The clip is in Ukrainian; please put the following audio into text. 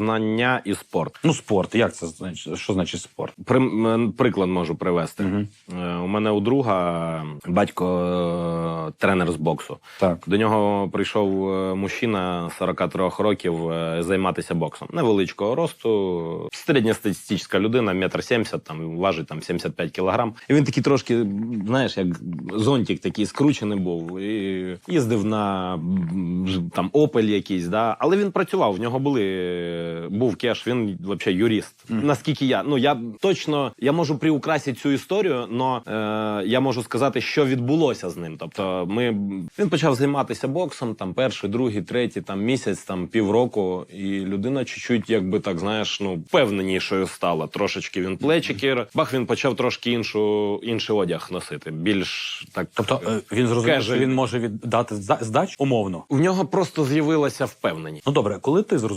знання і спорт. Ну, спорт. Як це значить? Що значить спорт? При, приклад можу привести. Е, У мене у друга батько е, тренер з боксу. Так. До нього прийшов е, мужчина 43 років е, займатися боксом. Невеличкого росту, середньостатистична людина, метр сімдесят, там важить там 75 кілограм. І він такий трошки, знаєш, як зонтик такий скручений був. І їздив на там опель якийсь, да. але він працював. В нього були був кеш. Він взагалі юрист. Наскільки я ну я точно я можу приукрасити цю історію, але е, я можу сказати, що відбулося з ним. Тобто, ми він почав займатися боксом, там перший, другий, третій, там місяць, там півроку, і людина чуть-чуть, якби так знаєш, ну впевненішою стала. Трошечки він плечикер. Бах він почав трошки іншу інший одяг носити. Більш так Тобто е, він зрозумів, що він може віддати зда- здач умовно. в нього просто з'явилася впевненість. Ну добре, коли ти зрозумів.